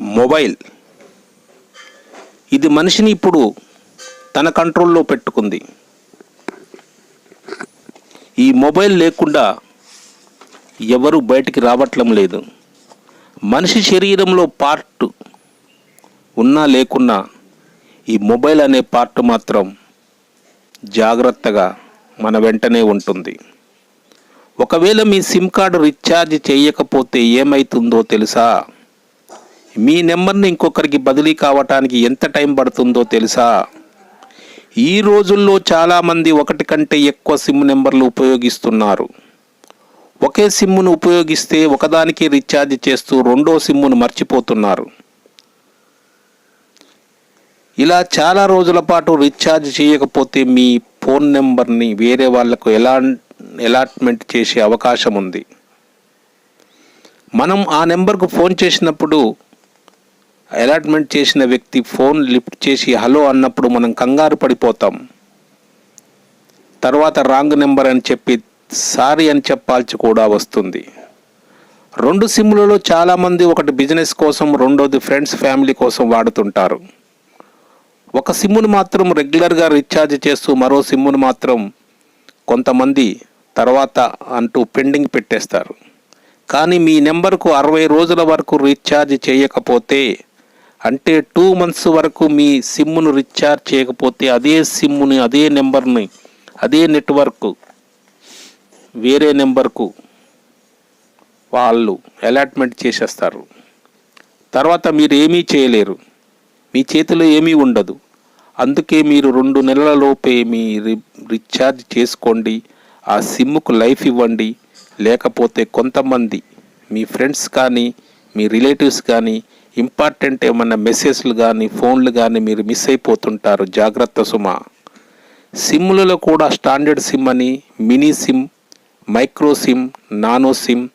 Mobile. ఇది మనిషిని ఇప్పుడు తన కంట్రోల్లో పెట్టుకుంది. ఈ మొబైల్ లేకుండా ఎవరు బయటికి రావట్లం లేదు. మనిషి శరీరంలో పార్ట్ ఉన్నా లేకున్నా ఈ మొబైల్ అనే పార్ట్ మాత్రం జాగ్రత్తగా మన వెంటనే ఉంటుంది. ఒకవేళ మీ సిమ్ కార్డు రీఛార్జ్ చేయకపోతే ఏమవుతుందో తెలుసా? మీ నెంబర్ని ఇంకొకరికి బదిలీ కావటానికి ఎంత టైం పడుతుందో తెలుసా? ఈ రోజుల్లో చాలామంది ఒకటి కంటే ఎక్కువ సిమ్ నెంబర్లు ఉపయోగిస్తున్నారు. ఒకే సిమ్మును ఉపయోగిస్తే ఒకదానికి రీఛార్జ్ చేస్తూ రెండో సిమ్మును మర్చిపోతున్నారు. ఇలా చాలా రోజుల పాటు రీఛార్జ్ చేయకపోతే మీ ఫోన్ నెంబర్ని వేరే వాళ్ళకు ఎలా అలాట్మెంట్ చేసే అవకాశం ఉంది. మనం ఆ నెంబర్కు ఫోన్ చేసినప్పుడు అలాట్మెంట్ చేసిన వ్యక్తి ఫోన్ లిఫ్ట్ చేసి హలో అన్నప్పుడు మనం కంగారు పడిపోతాం. తర్వాత రాంగ్ నెంబర్ అని చెప్పి సారీ అని చెప్పాల్సి కూడా వస్తుంది. రెండు సిమ్లలో చాలామంది ఒకటి బిజినెస్ కోసం రెండోది ఫ్రెండ్స్ ఫ్యామిలీ కోసం వాడుతుంటారు. ఒక సిమ్మును మాత్రం రెగ్యులర్గా రీఛార్జ్ చేస్తూ మరో సిమ్మును మాత్రం కొంతమంది తర్వాత అంటూ పెండింగ్ పెట్టేస్తారు. కానీ మీ నెంబర్కు అరవై రోజుల వరకు రీఛార్జ్ చేయకపోతే అంటే టూ మంత్స్ వరకు మీ సిమ్మును రీఛార్జ్ చేయకపోతే అదే సిమ్ముని అదే నెంబర్ని అదే నెట్వర్క్ వేరే నెంబర్కు వాళ్ళు అలాట్మెంట్ చేసేస్తారు. తర్వాత మీరు ఏమీ చేయలేరు. మీ చేతిలో ఏమీ ఉండదు. అందుకే మీరు రెండు నెలల లోపే మీ రీఛార్జ్ చేసుకోండి. ఆ సిమ్కు లైఫ్ ఇవ్వండి. లేకపోతే కొంతమంది మీ ఫ్రెండ్స్ కానీ మీ రిలేటివ్స్ కానీ ఇంపార్టెంట్ ఏమన్నా మెసేజ్లు కానీ ఫోన్లు కానీ మీరు మిస్ అయిపోతుంటారు. జాగ్రత్త సుమ. సిమ్లలో కూడా స్టాండర్డ్ సిమ్ అని mini SIM micro SIM nano SIM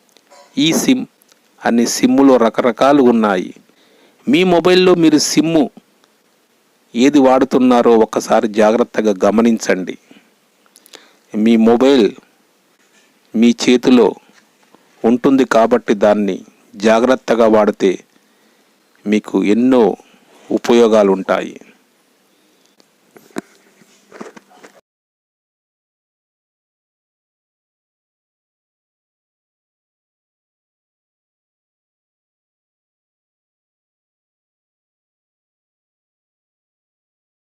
ఈ సిమ్ అనే సిమ్ములో రకరకాలు ఉన్నాయి. మీ మొబైల్లో మీరు సిమ్ము ఏది వాడుతున్నారో ఒకసారి జాగ్రత్తగా గమనించండి. మీ మొబైల్ మీ చేతిలో ఉంటుంది కాబట్టి దాన్ని జాగ్రత్తగా వాడితే మీకు ఎన్నో ఉపయోగాలు ఉంటాయి